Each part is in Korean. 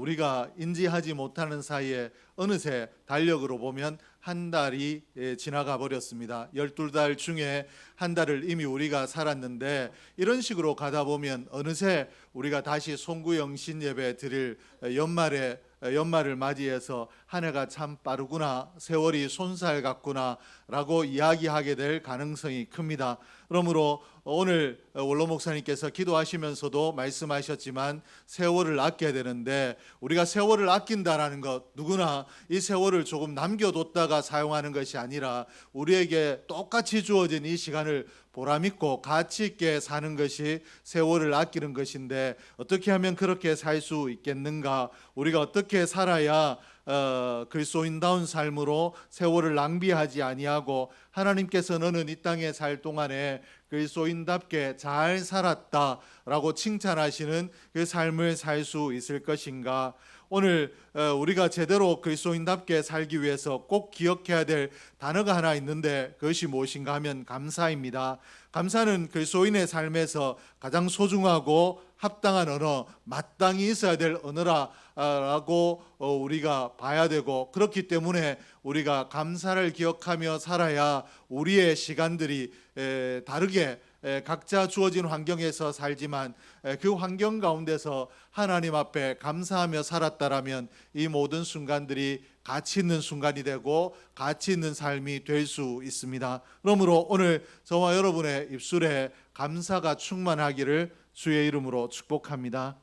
우리가 인지하지 못하는 사이에 어느새 달력으로 보면 한 달이 예, 지나가 버렸습니다. 12달 중에 한 달을 이미 우리가 살았는데 이런 식으로 가다 보면 어느새 우리가 다시 송구영신 예배 드릴 연말에 연말을 맞이해서 한 해가 참 빠르구나 세월이 손살 같구나 라고 이야기하게 될 가능성이 큽니다. 그러므로 오늘 원로 목사님께서 기도하시면서도 말씀하셨지만 세월을 아껴야 되는데 우리가 세월을 아낀다라는 것 누구나 이 세월을 조금 남겨뒀다가 사용하는 것이 아니라 우리에게 똑같이 주어진 이 시간을 보람 있고 가치 있게 사는 것이 세월을 아끼는 것인데 어떻게 하면 그렇게 살 수 있겠는가? 우리가 어떻게 살아야 어, 그리스도인다운 삶으로 세월을 낭비하지 아니하고 하나님께서 너는 이 땅에 살 동안에 그리스도인답게 잘 살았다라고 칭찬하시는 그 삶을 살 수 있을 것인가? 오늘 어, 우리가 제대로 그리스도인답게 살기 위해서 꼭 기억해야 될 단어가 하나 있는데 그것이 무엇인가 하면 감사입니다. 감사는 그리스도인의 삶에서 가장 소중하고 합당한 언어, 마땅히 있어야 될 언어라고 어, 우리가 봐야 되고 그렇기 때문에 우리가 감사를 기억하며 살아야 우리의 시간들이 에, 다르게 에, 각자 주어진 환경에서 살지만 에, 그 환경 가운데서 하나님 앞에 감사하며 살았다라면 이 모든 순간들이 가치 있는 순간이 되고 가치 있는 삶이 될 수 있습니다. 그러므로 오늘 저와 여러분의 입술에 감사가 충만하기를 주의 이름으로 축복합니다.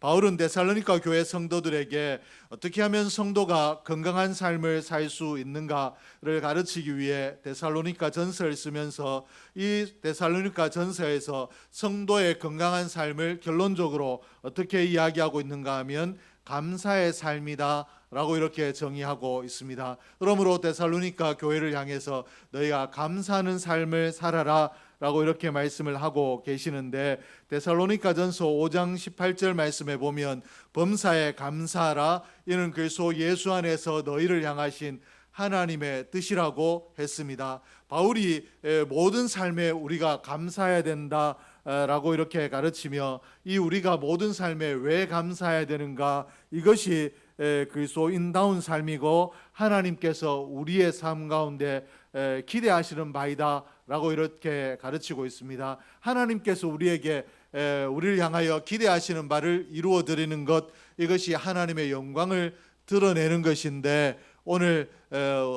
바울은 데살로니가 교회 성도들에게 어떻게 하면 성도가 건강한 삶을 살 수 있는가를 가르치기 위해 데살로니가 전서를 쓰면서 이 데살로니가 전서에서 성도의 건강한 삶을 결론적으로 어떻게 이야기하고 있는가 하면 감사의 삶이다. 라고 이렇게 정의하고 있습니다. 그러므로 데살로니가 교회를 향해서 너희가 감사하는 삶을 살아라 라고 이렇게 말씀을 하고 계시는데 데살로니가전서 5장 18절 말씀에 보면 범사에 감사하라 이는 그리스도 예수 안에서 너희를 향하신 하나님의 뜻이라고 했습니다. 바울이 모든 삶에 우리가 감사해야 된다. 라고 이렇게 가르치며 이 우리가 모든 삶에 왜 감사해야 되는가 이것이 그리스도인다운 삶이고 하나님께서 우리의 삶 가운데 기대하시는 바이다 라고 이렇게 가르치고 있습니다. 하나님께서 우리에게 우리를 향하여 기대하시는 바를 이루어 드리는 것 이것이 하나님의 영광을 드러내는 것인데 오늘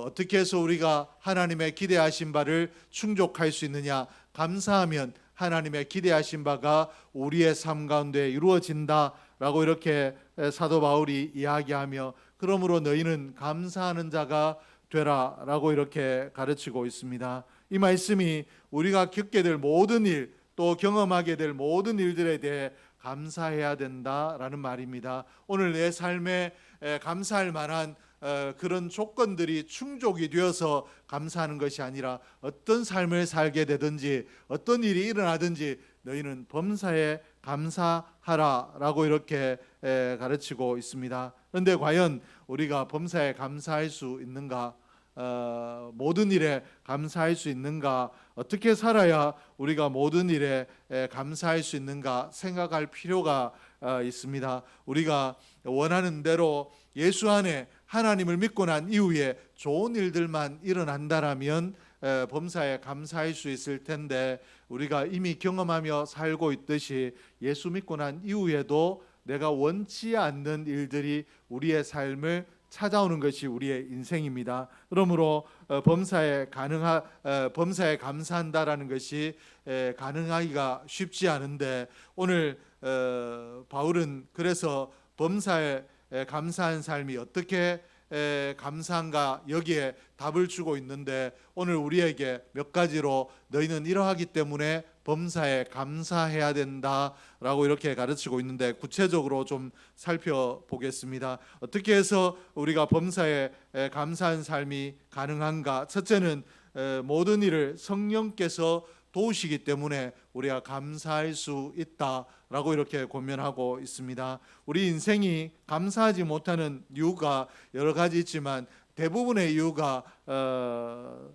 어떻게 해서 우리가 하나님의 기대하신 바를 충족할 수 있느냐 감사하면 하나님의 기대하신 바가 우리의 삶 가운데 이루어진다라고 이렇게 사도 바울이 이야기하며 그러므로 너희는 감사하는 자가 되라라고 이렇게 가르치고 있습니다. 이 말씀이 우리가 겪게 될 모든 일, 또 경험하게 될 모든 일들에 대해 감사해야 된다라는 말입니다. 오늘 내 삶에 감사할 만한 어, 그런 조건들이 충족이 되어서 감사하는 것이 아니라 어떤 삶을 살게 되든지 어떤 일이 일어나든지 너희는 범사에 감사하라라고 이렇게 가르치고 있습니다. 그런데 과연 우리가 범사에 감사할 수 있는가? 어, 모든 일에 감사할 수 있는가? 어떻게 살아야 우리가 모든 일에 감사할 수 있는가 생각할 필요가 어, 있습니다. 우리가 원하는 대로 예수 안에 하나님을 믿고 난 이후에 좋은 일들만 일어난다라면 범사에 감사할 수 있을 텐데 우리가 이미 경험하며 살고 있듯이 예수 믿고 난 이후에도 내가 원치 않는 일들이 우리의 삶을 찾아오는 것이 우리의 인생입니다. 그러므로 어, 범사에 가능하 어, 범사에 감사한다라는 것이 가능하기가 쉽지 않은데 오늘 어, 바울은 그래서 범사에 감사한 삶이 어떻게 감사한가 여기에 답을 주고 있는데 오늘 우리에게 몇 가지로 너희는 이러하기 때문에 범사에 감사해야 된다라고 이렇게 가르치고 있는데 구체적으로 좀 살펴보겠습니다. 어떻게 해서 우리가 범사에 감사한 삶이 가능한가? 첫째는 모든 일을 성령께서 도우시기 때문에 우리가 감사할 수 있다라고 이렇게 고면하고 있습니다. 우리 인생이 감사하지 못하는 이유가 여러 가지 있지만 대부분의 이유가 어,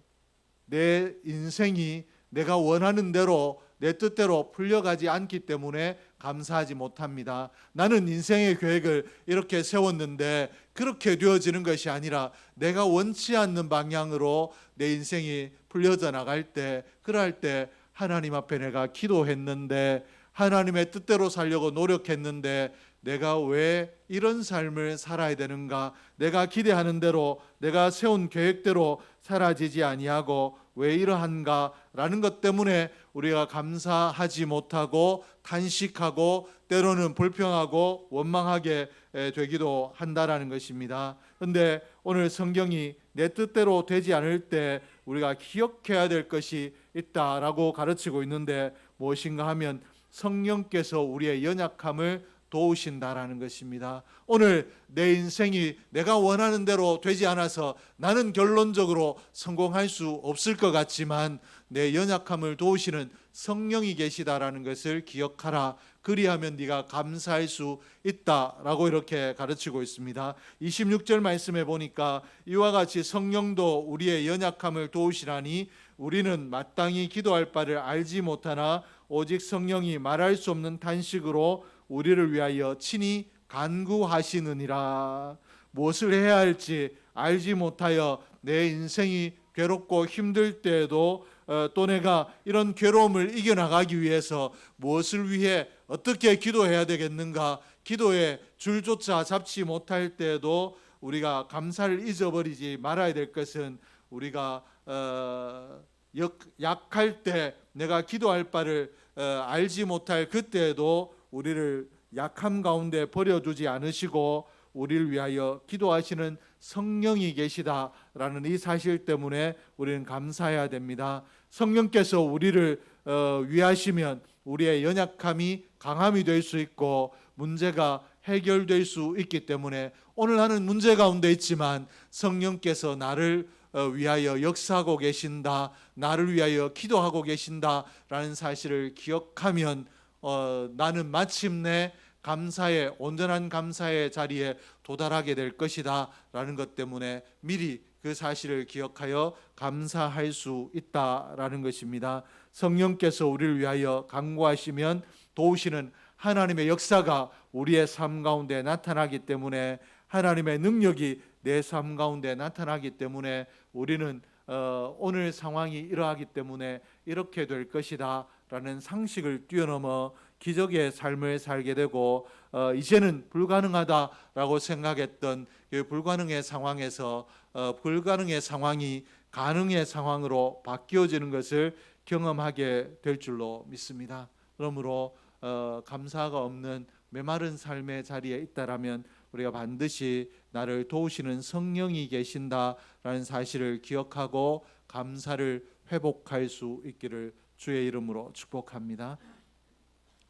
내 인생이 내가 원하는 대로 내 뜻대로 풀려가지 않기 때문에 감사하지 못합니다. 나는 인생의 계획을 이렇게 세웠는데 그렇게 되어지는 것이 아니라 내가 원치 않는 방향으로 내 인생이 풀려져 나갈 때 그럴 때 하나님 앞에 내가 기도했는데 하나님의 뜻대로 살려고 노력했는데 내가 왜 이런 삶을 살아야 되는가? 내가 기대하는 대로 내가 세운 계획대로 사라지지 아니하고 왜 이러한가라는 것 때문에 우리가 감사하지 못하고 탄식하고 때로는 불평하고 원망하게 에, 되기도 한다라는 것입니다. 근데 오늘 성경이 내 뜻대로 되지 않을 때 우리가 기억해야 될 것이 있다라고 가르치고 있는데 무엇인가 하면 성령께서 우리의 연약함을 도우신다라는 것입니다. 오늘 내 인생이 내가 원하는 대로 되지 않아서 나는 결론적으로 성공할 수 없을 것 같지만 내 연약함을 도우시는 성령이 계시다라는 것을 기억하라. 그리하면 네가 감사할 수 있다라고 이렇게 가르치고 있습니다. 26절 말씀에 보니까 이와 같이 성령도 우리의 연약함을 도우시라니 우리는 마땅히 기도할 바를 알지 못하나 오직 성령이 말할 수 없는 탄식으로 우리를 위하여 친히 간구하시느니라. 무엇을 해야 할지 알지 못하여 내 인생이 괴롭고 힘들 때에도 어, 또 내가 이런 괴로움을 이겨나가기 위해서 무엇을 위해 어떻게 기도해야 되겠는가 기도의 줄조차 잡지 못할 때에도 우리가 감사를 잊어버리지 말아야 될 것은 우리가 어, 역, 약할 때 내가 기도할 바를 어, 알지 못할 그때에도 우리를 약함 가운데 버려두지 않으시고 우리를 위하여 기도하시는 성령이 계시다라는 이 사실 때문에 우리는 감사해야 됩니다. 성령께서 우리를 어, 위하시면 우리의 연약함이 강함이 될 수 있고 문제가 해결될 수 있기 때문에 오늘 나는 문제 가운데 있지만 성령께서 나를 어, 위하여 역사하고 계신다, 나를 위하여 기도하고 계신다라는 사실을 기억하면 어, 나는 마침내 감사의 온전한 감사의 자리에 도달하게 될 것이다라는 것 때문에 미리 그 사실을 기억하여 감사할 수 있다라는 것입니다. 성령께서 우리를 위하여 강구하시면 도우시는 하나님의 역사가 우리의 삶 가운데 나타나기 때문에 하나님의 능력이 내 삶 가운데 나타나기 때문에 우리는 어, 오늘 상황이 이러하기 때문에 이렇게 될 것이다 라는 상식을 뛰어넘어 기적의 삶을 살게 되고 어, 이제는 불가능하다라고 생각했던 그 불가능의 상황에서 어, 불가능의 상황이 가능의 상황으로 바뀌어지는 것을 경험하게 될 줄로 믿습니다. 그러므로 어, 감사가 없는 메마른 삶의 자리에 있다라면 우리가 반드시 나를 도우시는 성령이 계신다라는 사실을 기억하고 감사를 회복할 수 있기를 주의 이름으로 축복합니다.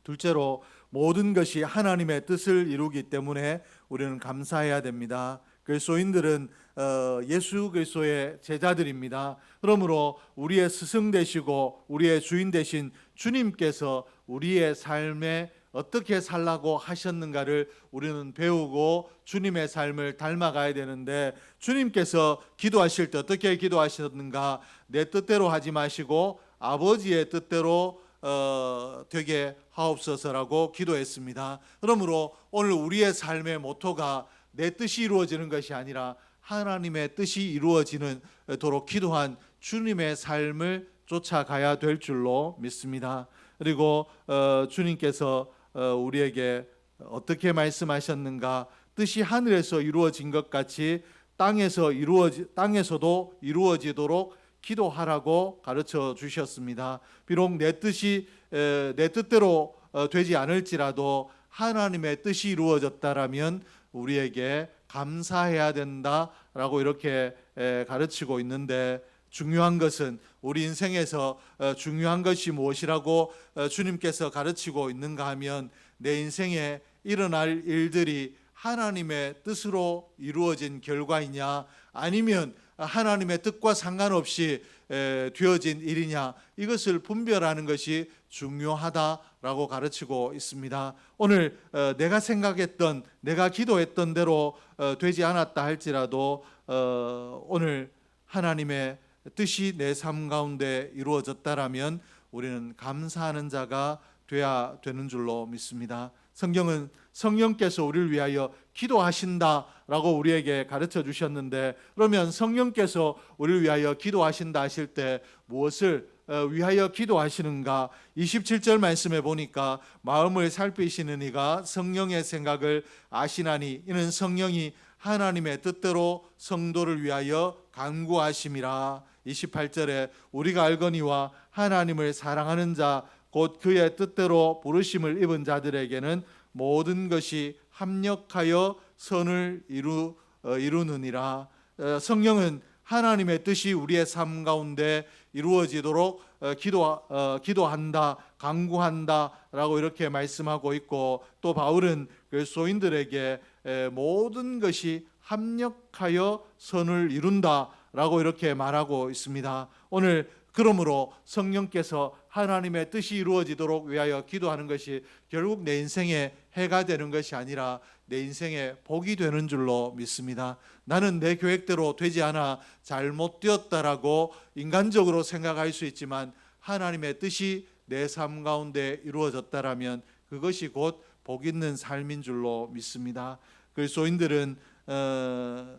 둘째로 모든 것이 하나님의 뜻을 이루기 때문에 우리는 감사해야 됩니다. 그리스도인들은 어, 예수 그리스도의 제자들입니다. 그러므로 우리의 스승 되시고 우리의 주인 되신 주님께서 우리의 삶에 어떻게 살라고 하셨는가를 우리는 배우고 주님의 삶을 닮아가야 되는데 주님께서 기도하실 때 어떻게 기도하셨는가 내 뜻대로 하지 마시고 아버지의 뜻대로 어, 되게 하옵소서라고 기도했습니다. 그러므로 오늘 우리의 삶의 모토가 내 뜻이 이루어지는 것이 아니라 하나님의 뜻이 이루어지는 도록 기도한 주님의 삶을 쫓아가야 될 줄로 믿습니다. 그리고 어, 주님께서 어, 우리에게 어떻게 말씀하셨는가 뜻이 하늘에서 이루어진 것 같이 땅에서 이루어지 땅에서도 이루어지도록 기도하라고 가르쳐 주셨습니다. 비록 내 뜻이 에, 내 뜻대로 어, 되지 않을지라도 하나님의 뜻이 이루어졌다라면 우리에게 감사해야 된다라고 이렇게 에, 가르치고 있는데 중요한 것은 우리 인생에서 어, 중요한 것이 무엇이라고 어, 주님께서 가르치고 있는가 하면 내 인생에 일어날 일들이 하나님의 뜻으로 이루어진 결과이냐 아니면 하나님의 뜻과 상관없이 에, 되어진 일이냐 이것을 분별하는 것이 중요하다라고 가르치고 있습니다. 오늘 어, 내가 생각했던 내가 기도했던 대로 어, 되지 않았다 할지라도 어, 오늘 하나님의 뜻이 내 삶 가운데 이루어졌다라면 우리는 감사하는 자가 돼야 되는 줄로 믿습니다. 성경은 성령께서 우리를 위하여 기도하신다라고 우리에게 가르쳐 주셨는데 그러면 성령께서 우리를 위하여 기도하신다 하실 때 무엇을 어, 위하여 기도하시는가? 27절 말씀에 보니까 마음을 살피시는 이가 성령의 생각을 아시나니 이는 성령이 하나님의 뜻대로 성도를 위하여 간구하심이라. 28절에 우리가 알거니와 하나님을 사랑하는 자 곧 그의 뜻대로 부르심을 입은 자들에게는 모든 것이 합력하여 선을 이루 어, 이루느니라. 어, 성령은 하나님의 뜻이 우리의 삶 가운데 이루어지도록 어, 기도 어, 기도한다, 강구한다라고 이렇게 말씀하고 있고 또 바울은 그 소인들에게 에, 모든 것이 합력하여 선을 이룬다라고 이렇게 말하고 있습니다. 오늘 그러므로 성령께서 하나님의 뜻이 이루어지도록 위하여 기도하는 것이 결국 내 인생에 해가 되는 것이 아니라 내 인생에 복이 되는 줄로 믿습니다. 나는 내 계획대로 되지 않아 잘못되었다라고 인간적으로 생각할 수 있지만 하나님의 뜻이 내 삶 가운데 이루어졌다라면 그것이 곧 복 있는 삶인 줄로 믿습니다. 그리스도인들은 어,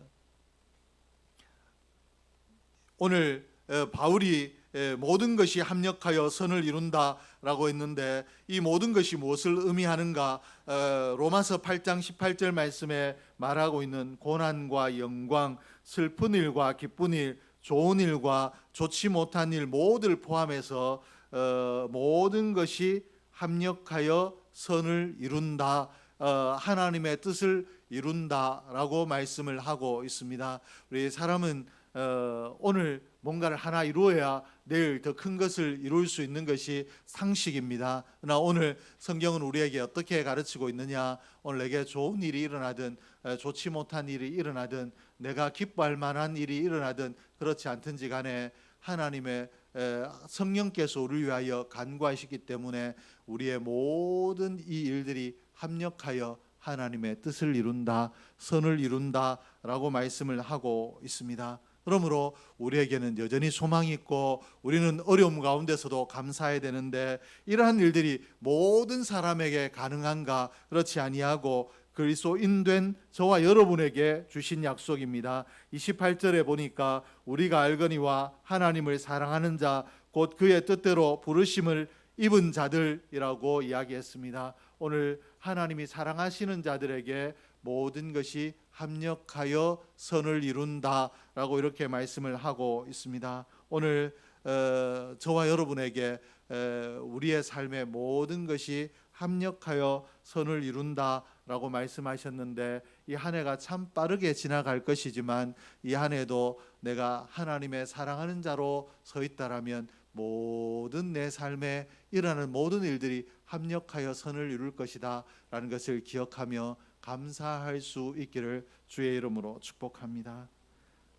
오늘 어, 바울이 에, 모든 것이 합력하여 선을 이룬다라고 했는데 이 모든 것이 무엇을 의미하는가? 어, 로마서 8장 18절 말씀에 말하고 있는 고난과 영광, 슬픈 일과 기쁜 일, 좋은 일과 좋지 못한 일 모두를 포함해서 어, 모든 것이 합력하여 선을 이룬다. 어, 하나님의 뜻을 이룬다라고 말씀을 하고 있습니다. 우리 사람은 어, 오늘 뭔가를 하나 이루어야 내일 더 큰 것을 이룰 수 있는 것이 상식입니다. 그러나 오늘 성경은 우리에게 어떻게 가르치고 있느냐? 오늘 내게 좋은 일이 일어나든 에, 좋지 못한 일이 일어나든 내가 기뻐할 만한 일이 일어나든 그렇지 않든지 간에 하나님의 에, 성령께서 우리를 위하여 간구하시기 때문에 우리의 모든 이 일들이 합력하여 하나님의 뜻을 이룬다, 선을 이룬다라고 말씀을 하고 있습니다. 그러므로 우리에게는 여전히 소망이 있고 우리는 어려움 가운데서도 감사해야 되는데 이러한 일들이 모든 사람에게 가능한가 그렇지 아니하고 그리스도인된 저와 여러분에게 주신 약속입니다. 28절에 보니까 우리가 알거니와 하나님을 사랑하는 자 곧 그의 뜻대로 부르심을 입은 자들이라고 이야기했습니다. 오늘 하나님이 사랑하시는 자들에게 모든 것이 합력하여 선을 이룬다라고 이렇게 말씀을 하고 있습니다. 오늘 어, 저와 여러분에게 에, 우리의 삶의 모든 것이 합력하여 선을 이룬다라고 말씀하셨는데 이 한 해가 참 빠르게 지나갈 것이지만 이 한 해도 내가 하나님의 사랑하는 자로 서 있다라면 모든 내 삶에 일어나는 모든 일들이 합력하여 선을 이룰 것이다라는 것을 기억하며 감사할 수 있기를 주의 이름으로 축복합니다.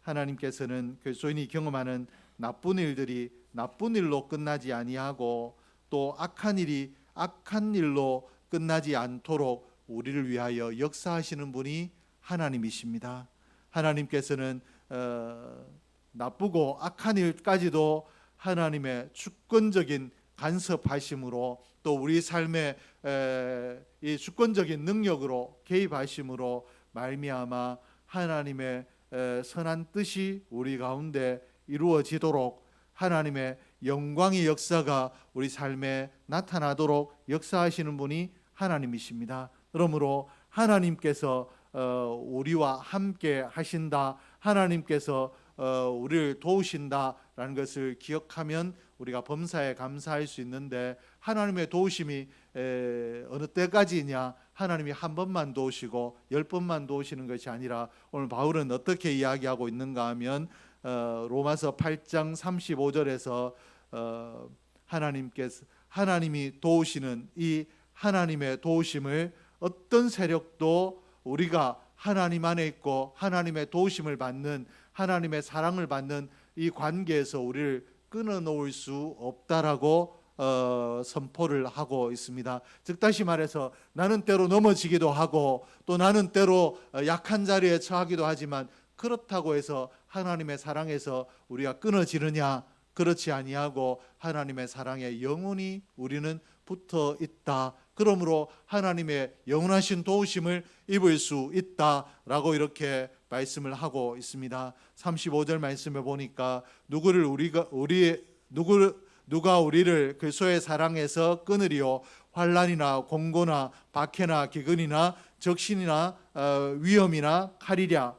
하나님께서는 그리스도인이 경험하는 나쁜 일들이 나쁜 일로 끝나지 아니하고 또 악한 일이 악한 일로 끝나지 않도록 우리를 위하여 역사하시는 분이 하나님이십니다. 하나님께서는 어, 나쁘고 악한 일까지도 하나님의 주권적인 간섭하심으로 또 우리 삶의 에, 이 주권적인 능력으로 개입하심으로 말미암아 하나님의 에, 선한 뜻이 우리 가운데 이루어지도록 하나님의 영광의 역사가 우리 삶에 나타나도록 역사하시는 분이 하나님이십니다. 그러므로 하나님께서 어, 우리와 함께 하신다. 하나님께서 어, 우리를 도우신다라는 것을 기억하면 우리가 범사에 감사할 수 있는데 하나님의 도우심이 에, 어느 때까지냐? 하나님이 한 번만 도우시고 열 번만 도우시는 것이 아니라 오늘 바울은 어떻게 이야기하고 있는가 하면 어, 로마서 8장 35절에서 어, 하나님께서 하나님이 도우시는 이 하나님의 도우심을 어떤 세력도 우리가 하나님 안에 있고 하나님의 도우심을 받는 하나님의 사랑을 받는 이 관계에서 우리를 끊어 놓을 수 없다라고 어, 선포를 하고 있습니다. 즉 다시 말해서 나는 때로 넘어지기도 하고 또 나는 때로 어, 약한 자리에 처하기도 하지만 그렇다고 해서 하나님의 사랑에서 우리가 끊어지느냐 그렇지 아니하고 하나님의 사랑에 영원히 우리는 붙어 있다. 그러므로 하나님의 영원하신 도우심을 입을 수 있다라고 이렇게 말씀을 하고 있습니다. 35절 말씀에 보니까 누구를 우리가 우리 누구 누가 우리를 그리스도의 사랑에서 끊으리요 환란이나 공고나 박해나 기근이나 적신이나 어, 위험이나 칼이랴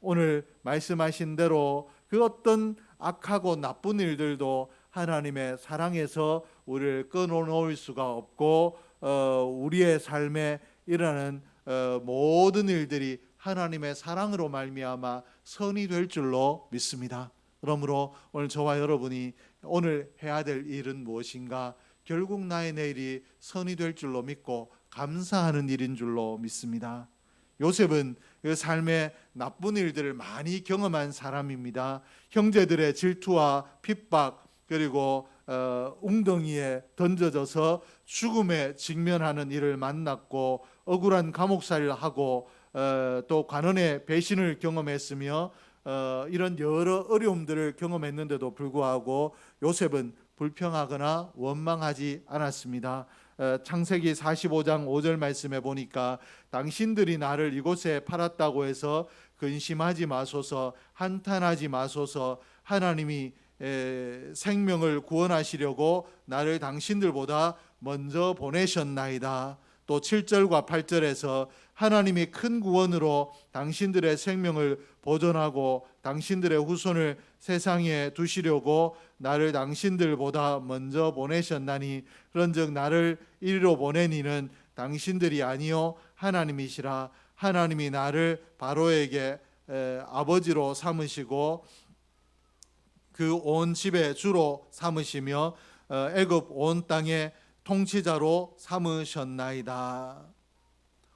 오늘 말씀하신 대로 그 어떤 악하고 나쁜 일들도 하나님의 사랑에서 우리를 끊어놓을 수가 없고 어, 우리의 삶에 일어나는 어, 모든 일들이 하나님의 사랑으로 말미암아 선이 될 줄로 믿습니다. 그러므로 오늘 저와 여러분이 오늘 해야 될 일은 무엇인가? 결국 나의 내일이 선이 될 줄로 믿고 감사하는 일인 줄로 믿습니다. 요셉은 그 삶의 나쁜 일들을 많이 경험한 사람입니다. 형제들의 질투와 핍박 그리고 어, 웅덩이에 던져져서 죽음에 직면하는 일을 만났고 억울한 감옥살이를 하고 어, 또 관원의 배신을 경험했으며 어, 이런 여러 어려움들을 경험했는데도 불구하고 요셉은 불평하거나 원망하지 않았습니다. 어, 창세기 45장 5절 말씀에 보니까 당신들이 나를 이곳에 팔았다고 해서 근심하지 마소서 한탄하지 마소서 하나님이 에, 생명을 구원하시려고 나를 당신들보다 먼저 보내셨나이다. 또 7절과 8절에서 하나님이 큰 구원으로 당신들의 생명을 보존하고 당신들의 후손을 세상에 두시려고 나를 당신들보다 먼저 보내셨나니 그런즉 나를 이리로 보낸 이는 당신들이 아니요 하나님이시라. 하나님이 나를 바로에게 에, 아버지로 삼으시고 그 온 집의 주로 삼으시며 어, 애굽 온 땅의 통치자로 삼으셨나이다.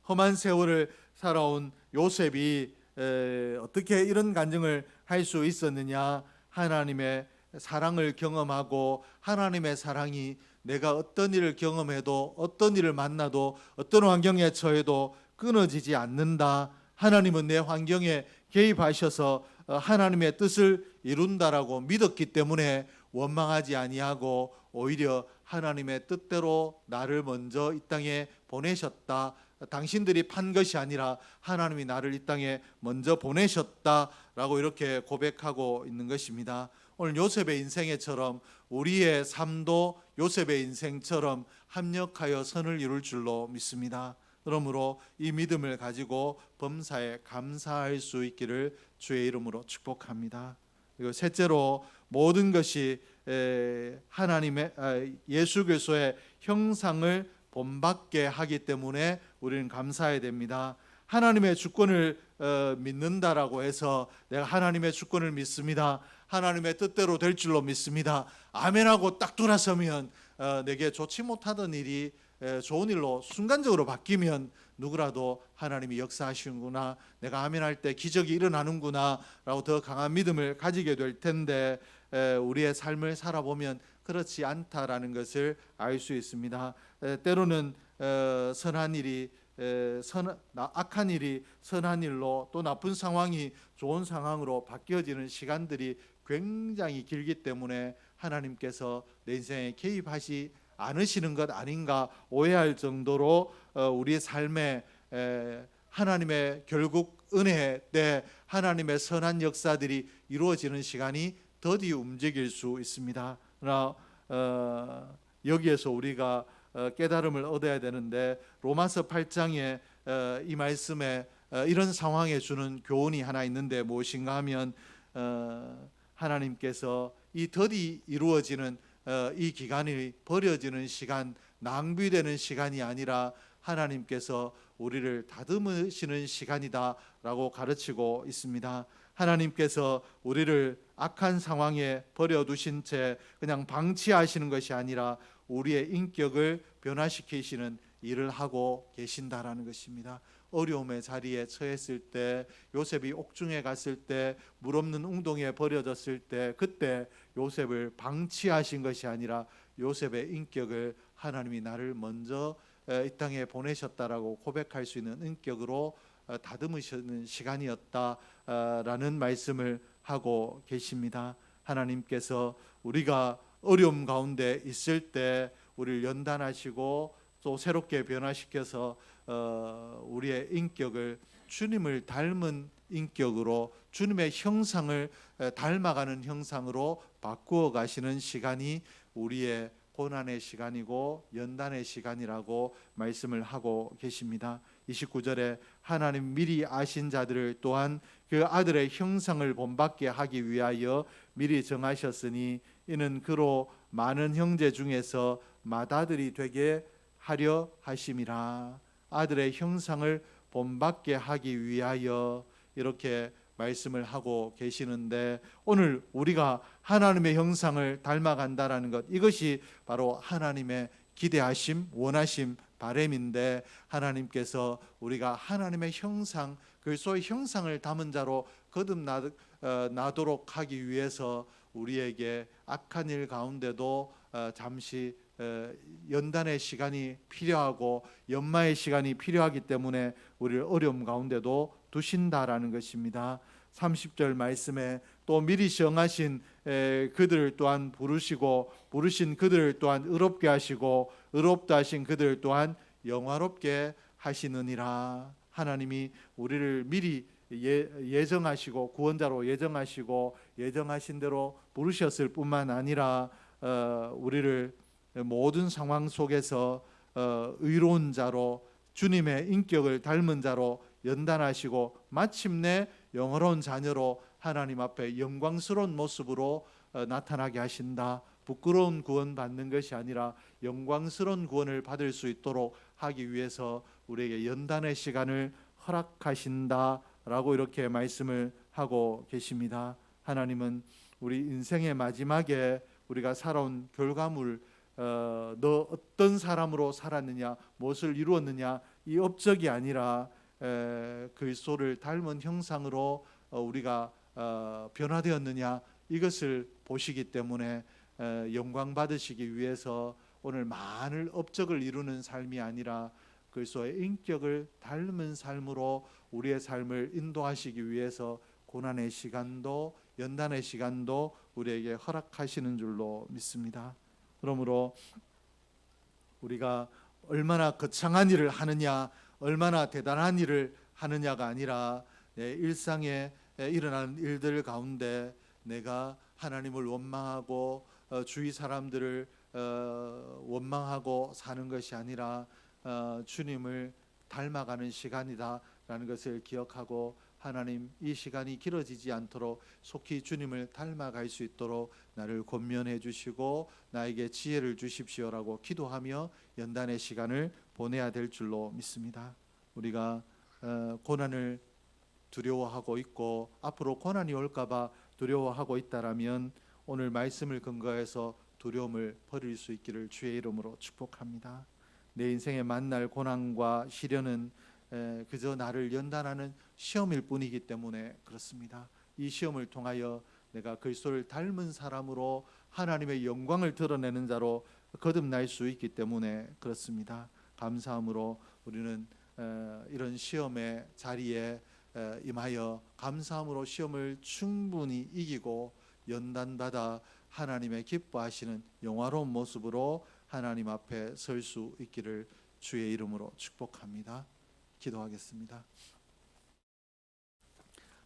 험한 세월을 살아온 요셉이 에, 어떻게 이런 간증을 할 수 있었느냐? 하나님의 사랑을 경험하고 하나님의 사랑이 내가 어떤 일을 경험해도 어떤 일을 만나도 어떤 환경에 처해도 끊어지지 않는다. 하나님은 내 환경에 개입하셔서 어, 하나님의 뜻을 이룬다라고 믿었기 때문에 원망하지 아니하고 오히려 하나님의 뜻대로 나를 먼저 이 땅에 보내셨다. 당신들이 판 것이 아니라 하나님이 나를 이 땅에 먼저 보내셨다라고 이렇게 고백하고 있는 것입니다. 오늘 요셉의 인생에처럼 우리의 삶도 요셉의 인생처럼 합력하여 선을 이룰 줄로 믿습니다. 그러므로 이 믿음을 가지고 범사에 감사할 수 있기를 주의 이름으로 축복합니다. 그리고 셋째로 모든 것이 에, 하나님의 아, 예수 그리스도의 형상을 본받게 하기 때문에 우리는 감사해야 됩니다. 하나님의 주권을 어, 믿는다라고 해서 내가 하나님의 주권을 믿습니다. 하나님의 뜻대로 될 줄로 믿습니다. 아멘하고 딱 돌아서면 어, 내게 좋지 못하던 일이 에, 좋은 일로 순간적으로 바뀌면 누구라도 하나님이 역사하시는구나 내가 아멘할 때 기적이 일어나는구나라고 더 강한 믿음을 가지게 될 텐데 에, 우리의 삶을 살아보면 그렇지 않다라는 것을 알 수 있습니다. 에, 때로는 어, 선한 일이 에, 선, 나- 악한 일이 선한 일로 또 나쁜 상황이 좋은 상황으로 바뀌어지는 시간들이 굉장히 길기 때문에 하나님께서 내 인생에 개입하시 않으시는 것 아닌가 오해할 정도로 어, 우리의 삶에 에, 하나님의 결국 은혜 때 하나님의 선한 역사들이 이루어지는 시간이 더디 움직일 수 있습니다. 그러나 어, 여기에서 우리가 어, 깨달음을 얻어야 되는데 로마서 8장에 어, 이 말씀에 어, 이런 상황에 주는 교훈이 하나 있는데 무엇인가 하면 어, 하나님께서 이 더디 이루어지는 어, 이 기간이 버려지는 시간, 낭비되는 시간이 아니라 하나님께서 우리를 다듬으시는 시간이다라고 가르치고 있습니다. 하나님께서 우리를 악한 상황에 버려두신 채 그냥 방치하시는 것이 아니라 우리의 인격을 변화시키시는 일을 하고 계신다라는 것입니다. 어려움의 자리에 처했을 때 요셉이 옥중에 갔을 때 물 없는 웅동에 버려졌을 때 그때 요셉을 방치하신 것이 아니라 요셉의 인격을 하나님이 나를 먼저 에, 이 땅에 보내셨다라고 고백할 수 있는 인격으로 어, 다듬으시는 시간이었다라는 말씀을 하고 계십니다. 하나님께서 우리가 어려움 가운데 있을 때 우리를 연단하시고 또 새롭게 변화시켜서 어, 우리의 인격을 주님을 닮은 인격으로 주님의 형상을 에, 닮아가는 형상으로 바꾸어 가시는 시간이 우리의 고난의 시간이고 연단의 시간이라고 말씀을 하고 계십니다. 29절에 하나님 미리 아신 자들을 또한 그 아들의 형상을 본받게 하기 위하여 미리 정하셨으니 이는 그로 많은 형제 중에서 맏아들이 되게 하려 하심이라 아들의 형상을 본받게 하기 위하여 이렇게 말씀을 하고 계시는데 오늘 우리가 하나님의 형상을 닮아간다라는 것 이것이 바로 하나님의 기대하심, 원하심, 바램인데 하나님께서 우리가 하나님의 형상, 그리스도의 형상을 담은 자로 거듭나도록 하기 위해서 우리에게 악한 일 가운데도 어, 잠시 어, 연단의 시간이 필요하고 연마의 시간이 필요하기 때문에 우리를 어려움 가운데도 두신다라는 것입니다. 30절 말씀에 또 미리 정하신 에, 그들을 또한 부르시고 부르신 그들을 또한 의롭게 하시고 의롭다 하신 그들을 또한 영화롭게 하시느니라 하나님이 우리를 미리 예, 예정하시고 구원자로 예정하시고 예정하신 대로 부르셨을 뿐만 아니라 어, 우리를 모든 상황 속에서 어, 의로운 자로 주님의 인격을 닮은 자로 연단하시고 마침내 영어로운 자녀로 하나님 앞에 영광스러운 모습으로 어, 나타나게 하신다. 부끄러운 구원 받는 것이 아니라 영광스러운 구원을 받을 수 있도록 하기 위해서 우리에게 연단의 시간을 허락하신다라고 이렇게 말씀을 하고 계십니다. 하나님은 우리 인생의 마지막에 우리가 살아온 결과물 어, 너 어떤 사람으로 살았느냐 무엇을 이루었느냐 이 업적이 아니라 에, 그리스도를 닮은 형상으로 어, 우리가 어, 변화되었느냐 이것을 보시기 때문에 에, 영광 받으시기 위해서 오늘 많은 업적을 이루는 삶이 아니라 그리스도의 인격을 닮은 삶으로 우리의 삶을 인도하시기 위해서 고난의 시간도 연단의 시간도 우리에게 허락하시는 줄로 믿습니다. 그러므로 우리가 얼마나 거창한 일을 하느냐, 얼마나 대단한 일을 하느냐가 아니라 내 일상에 일어나는 일들 가운데 내가 하나님을 원망하고 어, 주위 사람들을 어, 원망하고 사는 것이 아니라 어, 주님을 닮아가는 시간이다라는 것을 기억하고 하나님 이 시간이 길어지지 않도록 속히 주님을 닮아갈 수 있도록 나를 권면해 주시고 나에게 지혜를 주십시오라고 기도하며 연단의 시간을 보내야 될 줄로 믿습니다. 우리가 어, 고난을 두려워하고 있고 앞으로 고난이 올까봐 두려워하고 있다라면 오늘 말씀을 근거해서 두려움을 버릴 수 있기를 주의 이름으로 축복합니다. 내 인생에 만날 고난과 시련은 에, 그저 나를 연단하는 시험일 뿐이기 때문에 그렇습니다. 이 시험을 통하여 내가 그리스도를 닮은 사람으로 하나님의 영광을 드러내는 자로 거듭날 수 있기 때문에 그렇습니다. 감사함으로 우리는 에, 이런 시험의 자리에 에, 임하여 감사함으로 시험을 충분히 이기고 연단받아 하나님의 기뻐하시는 영화로운 모습으로 하나님 앞에 설 수 있기를 주의 이름으로 축복합니다. 기도하겠습니다.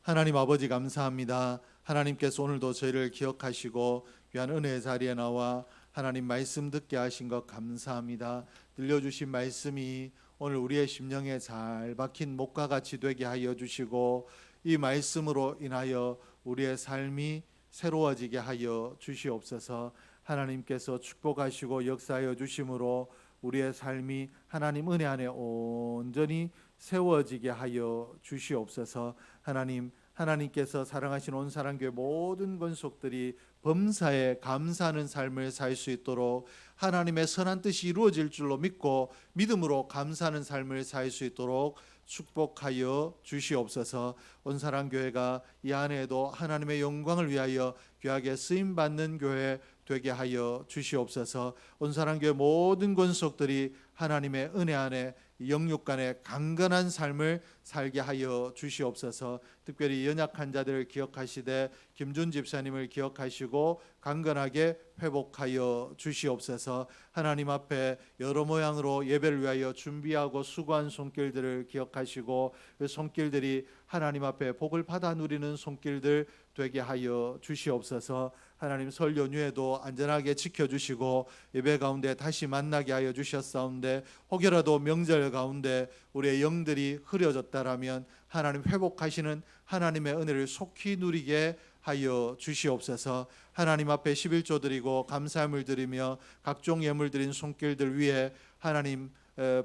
하나님 아버지 감사합니다. 하나님께서 오늘도 저희를 기억하시고 귀한 은혜의 자리에 나와 하나님 말씀 듣게 하신 것 감사합니다. 들려주신 말씀이 오늘 우리의 심령에 잘 박힌 목과 같이 되게 하여 주시고 이 말씀으로 인하여 우리의 삶이 새로워지게 하여 주시옵소서. 하나님께서 축복하시고 역사하여 주심으로 우리의 삶이 하나님 은혜 안에 온전히 세워지게 하여 주시옵소서. 하나님 하나님께서 사랑하신 온 사랑교회 모든 권속들이 범사에 감사하는 삶을 살 수 있도록 하나님의 선한 뜻이 이루어질 줄로 믿고 믿음으로 감사하는 삶을 살 수 있도록 축복하여 주시옵소서. 온 사랑 교회가 이 안에도 하나님의 영광을 위하여 귀하게 쓰임 받는 교회 되게 하여 주시옵소서. 온 사랑 교회 모든 권속들이 하나님의 은혜 안에 영육 간의 강건한 삶을 살게 하여 주시옵소서. 특별히 연약한 자들을 기억하시되 김준 집사님을 기억하시고 강건하게 회복하여 주시옵소서. 하나님 앞에 여러 모양으로 예배를 위하여 준비하고 수고한 손길들을 기억하시고 그 손길들이 하나님 앞에 복을 받아 누리는 손길들 되게 하여 주시옵소서. 하나님 설 연휴에도 안전하게 지켜주시고 예배 가운데 다시 만나게 하여 주셨사온데 혹여라도 명절 가운데 우리의 영들이 흐려졌다라면 하나님 회복하시는 하나님의 은혜를 속히 누리게 하여 주시옵소서. 하나님 앞에 11조 드리고 감사함을 드리며 각종 예물 드린 손길들 위에 하나님 에,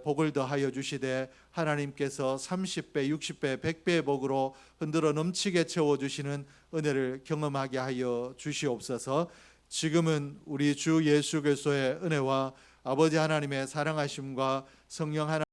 복을 더하여 주시되 하나님께서 30배, 60배, 100배의 복으로 흔들어 넘치게 채워 주시는 은혜를 경험하게 하여 주시옵소서. 지금은 우리 주 예수 그리스도의 은혜와 아버지 하나님의 사랑하심과 성령 하나